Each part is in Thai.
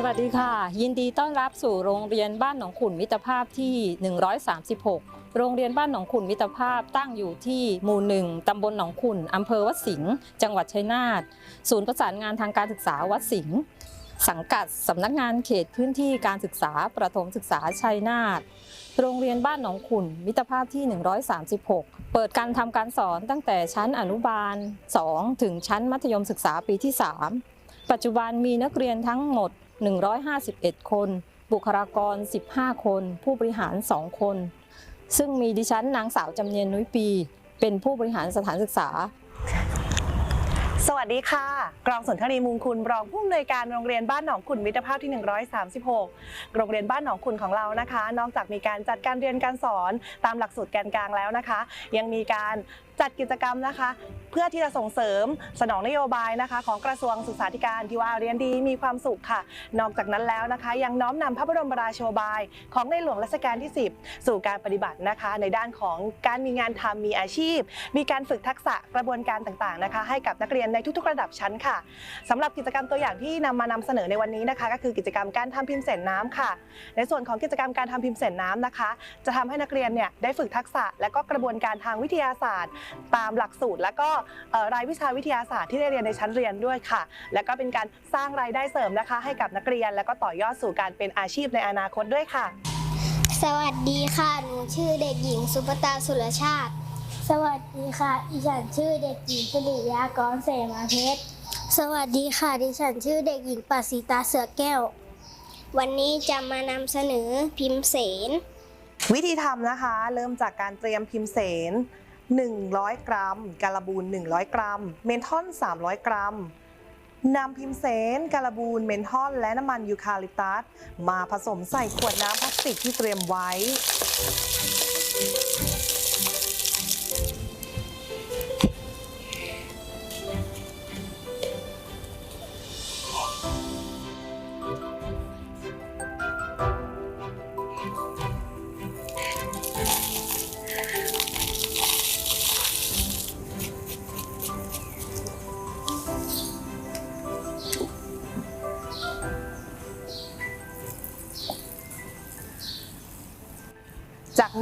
สวัสดีค่ะ ยินดีต้อนรับสู่โรงเรียนบ้านหนองขุนมิตรภาพที่ 136 โรงเรียนบ้านหนองขุนมิตรภาพตั้งอยู่ที่หมู่หนึ่งตำบลหนองขุนอำเภอวัดสิงห์จังหวัดชัยนาทศูนย์ประสานงานทางการศึกษาวัดสิงห์สังกัดสำนักงานเขตพื้นที่การศึกษาประถมศึกษาชัยนาทโรงเรียนบ้านหนองขุนมิตรภาพที่ 136 เปิดการทำการสอนตั้งแต่ชั้นอนุบาล 2 ถึงชั้นมัธยมศึกษาปีที่ 3 ปัจจุบันมีนักเรียนทั้งหมด 151 คน บุคลากร 15 คน ผู้บริหาร 2 คน ซึ่งมีดิฉันนางสาวจำเนียนนุ้ยปี เป็นผู้บริหารสถานศึกษา สวัสดีค่ะ กรองสนทรีมุงคุณรองผู้อำนวยการโรงเรียนบ้านหนองขุนมิตรภาพที่ 136 โรงเรียนบ้านหนองขุนของเรานะคะ นอกจากมีการจัดการเรียนการสอนตามหลักสูตรแกนกลางแล้วนะคะ ยังมีการ จัดกิจกรรมนะคะ เพื่อที่จะส่งเสริมสนองนโยบายนะคะ ของกระทรวงศึกษาธิการที่ว่าเรียนดีมีความสุขค่ะ นอกจากนั้นแล้วนะคะ ยังน้อมนำพระบรมราโชบาย ของในหลวงรัชกาลที่ 10 สู่การปฏิบัตินะคะ ในด้านของการมีงานทำมีอาชีพ มีการฝึกทักษะกระบวนการต่างๆนะคะ ให้กับนักเรียนในทุกๆ ระดับชั้นค่ะสำหรับกิจกรรมตัวอย่างที่นำมานำเสนอในวันนี้นะคะ ก็คือกิจกรรมการทำพิมพ์เสนน้ำค่ะ ในส่วนของกิจกรรมการทำพิมพ์เสนน้ำนะคะ จะทำให้นักเรียนเนี่ยได้ฝึกทักษะและก็กระบวนการทางวิทยาศาสตร์ตามหลักสูตร และก็เอ่อรายวิชาวิทยาศาสตร์ที่ได้เรียนในชั้นเรียนด้วยค่ะ และก็เป็นการสร้างรายได้เสริมนะคะ ให้กับนักเรียน และก็ต่อยอดสู่การเป็นอาชีพในอนาคตด้วยค่ะ สวัสดีค่ะหนูชื่อเด็กหญิงสุปตาสุรชาติ สวัสดีค่ะดิฉันชื่อเด็กหญิงสิริยากรเสมาเพชรสวัสดีค่ะ ดิฉันชื่อเด็กหญิงปัสสิตาเสือแก้ว วันนี้จะมานำเสนอพิมพ์เสน วิธีทำนะคะ เริ่มจากการเตรียมพิมพ์เสน 100 กรัม การบูน 100 กรัม เมนทอน 300 กรัมนำพิมเสนการบูน เมนทอน และน้ำมันยูคาลิปตัส มาผสมใส่ขวดน้ำพลาสติกที่เตรียมไว้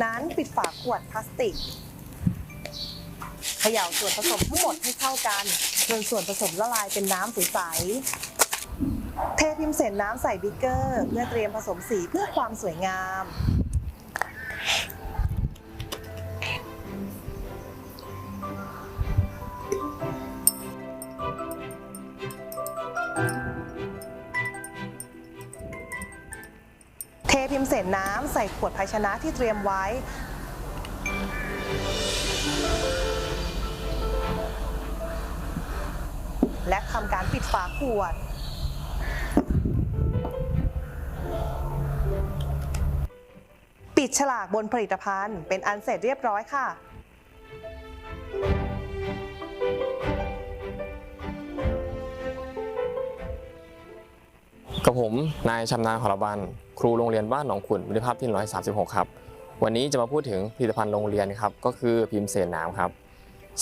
นั้นปิดฝาขวดพลาสติกเขย่าส่วนผสมทั้งหมดให้เข้ากันจนส่วนผสมละลายเป็นน้ำใสๆเทพิมพ์เสร็จน้ำใส่บิ๊กเกอร์ เพื่อเตรียมผสมสีเพื่อความสวยงาม พิมพ์เศษน้ำใส่ขวดภาชนะที่เตรียมไว้ และทำการปิดฝาขวดปิดฉลากบนผลิตภัณฑ์เป็นอันเสร็จเรียบร้อยค่ะ กับผม นายชำนาญหรบัน ครูโรงเรียนบ้านหนองขุนวิทยภาพที่ 136 ครับ วันนี้จะมาพูดถึงผลิตภัณฑ์โรงเรียนครับ ก็คือพิมพ์เศษน้ำครับ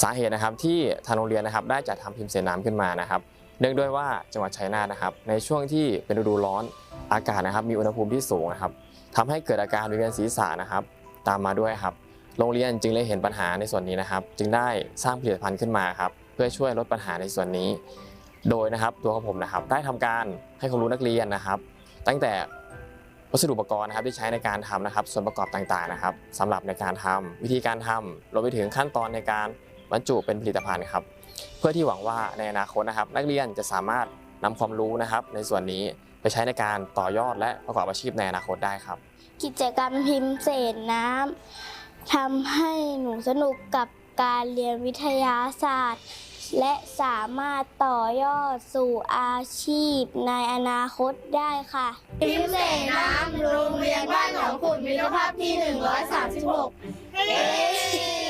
สาเหตุนะครับที่ทางโรงเรียนนะครับได้จัดทำพิมพ์เศษน้ำขึ้นมานะครับ เนื่องด้วยว่าจังหวัดชัยนาทนะครับ ในช่วงที่เป็นฤดูร้อน อากาศนะครับมีอุณหภูมิที่สูงนะครับทำให้เกิดอาการวิเวียนศีรษะนะครับ ตามมาด้วยครับ โรงเรียนจึงเลยเห็นปัญหาในส่วนนี้นะครับ จึงได้สร้างผลิตภัณฑ์ขึ้นมาครับ เพื่อช่วยลดปัญหาในส่วนนี้ โดยนะครับตัวของผมนะครับได้ทำการให้ความรู้นักเรียนนะครับ ตั้งแต่วัสดุอุปกรณ์นะครับที่ใช้ในการทำนะครับ ส่วนประกอบต่างๆนะครับสำหรับในการทำวิธีการทำรวมไปถึงขั้นตอนในการบรรจุเป็นผลิตภัณฑ์ครับ เพื่อที่หวังว่าในอนาคตนะครับ นักเรียนจะสามารถนำความรู้นะครับ ในส่วนนี้ไปใช้ในการต่อยอดและประกอบอาชีพในอนาคตได้ครับ กิจกรรมพิมพ์เศษน้ำทำให้หนูสนุกกับการเรียนวิทยาศาสตร์ และสามารถต่อยอดสู่อาชีพในอนาคตได้ค่ะ พิมเสนน้ำโรงเรียนบ้านหนองขุนมิตรภาพที่ 136เย้